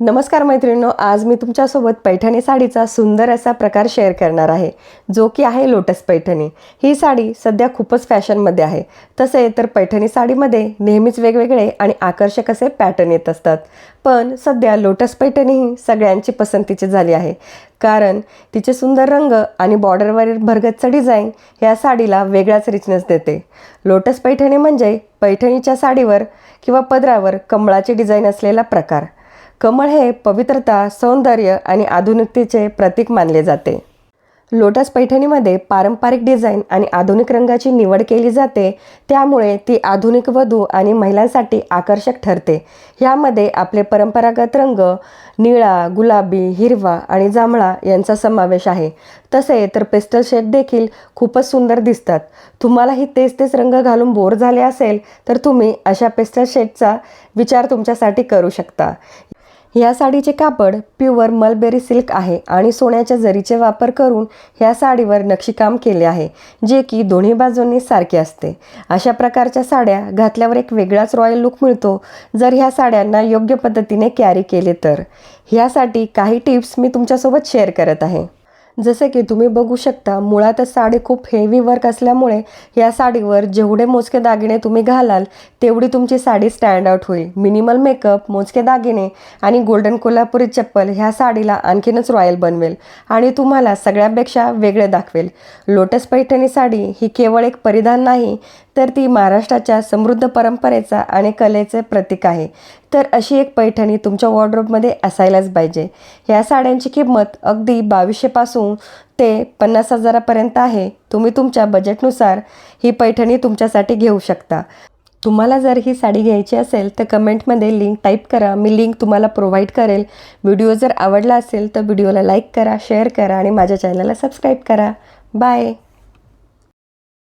नमस्कार मैत्रिणींनो आज मी तुमच्यासोबत पैठणी साडीचा सुंदर असा प्रकार शेअर करणार आहे जो की आहे लोटस पैठणी. ही साडी सध्या खूपच फॅशनमध्ये आहे. तसे तर पैठणी साडीमध्ये नेहमीच वेगवेगळे आणि आकर्षक असे पॅटर्न येत असतात. पण सध्या लोटस पैठणी ही सगळ्यांची पसंतीची झाली आहे. कारण तिचे सुंदर रंग आणि बॉर्डरवरील भरगतचं डिझाईन ह्या साडीला वेगळाच रिचनेस देते. लोटस पैठणी म्हणजे पैठणीच्या साडीवर किंवा पदरावर कमळाचे डिझाईन असलेला प्रकार. कमळ हे पवित्रता सौंदर्य आणि आधुनिकतेचे प्रतीक मानले जाते. लोटस पैठणीमध्ये पारंपरिक डिझाईन आणि आधुनिक रंगाची निवड केली जाते त्यामुळे ती आधुनिक वधू आणि महिलांसाठी आकर्षक ठरते. ह्यामध्ये आपले परंपरागत रंग निळा गुलाबी हिरवा आणि जांभळा यांचा समावेश आहे. तसे तर पेस्टल शेड देखील खूपच सुंदर दिसतात. तुम्हालाही तेच तेच रंग घालून बोर झाले असेल तर तुम्ही अशा पेस्टल शेडचा विचार तुमच्यासाठी करू शकता. या साडीचे कापड प्युअर मलबेरी सिल्क आहे आणि सोन्याच्या जरीचे वापर करून ह्या साडीवर नक्षीकाम केले आहे जे की दोन्ही बाजूंनी सारखे असते. अशा प्रकारच्या साड्या घातल्यावर एक वेगळाच रॉयल लुक मिळतो जर ह्या साड्यांना योग्य पद्धतीने कॅरी केले तर. ह्यासाठी काही टिप्स मी तुमच्यासोबत शेअर करत आहे. जसे की तुम्ही बघू शकता मुळातच साडी खूप हेवी वर्क असल्यामुळे या साडीवर जेवढे मोजके दागिने तुम्ही घालाल तेवढी तुमची साडी स्टँड आउट होईल. मिनिमल मेकअप मोजके दागिने आणि गोल्डन कोल्हापुरी चप्पल ह्या साडीला आणखीनच रॉयल बनवेल आणि तुम्हाला सगळ्यापेक्षा वेगळे दाखवेल. लोटस पैठणी साडी ही केवळ एक परिधान नाही तर ती महाराष्ट्राच्या समृद्ध परंपरेचा आणि कलेचे प्रतीक आहे. तर अशी एक पैठणी तुमच्या वॉर्ड्रोबमध्ये असायलाच पाहिजे. ह्या साड्यांची किंमत अगदी बावीसशेपासून ते पन्नास हजारापर्यंत आहे. तुम्ही तुमच्या बजेटनुसार ही पैठणी तुमच्यासाठी घेऊ शकता. तुम्हाला जर ही साडी घ्यायची असेल तर कमेंटमध्ये लिंक टाईप करा. मी लिंक तुम्हाला प्रोव्हाइड करेल. व्हिडिओ जर आवडला असेल तर व्हिडिओला लाईक करा शेअर करा आणि माझ्या चॅनलला सबस्क्राईब करा. बाय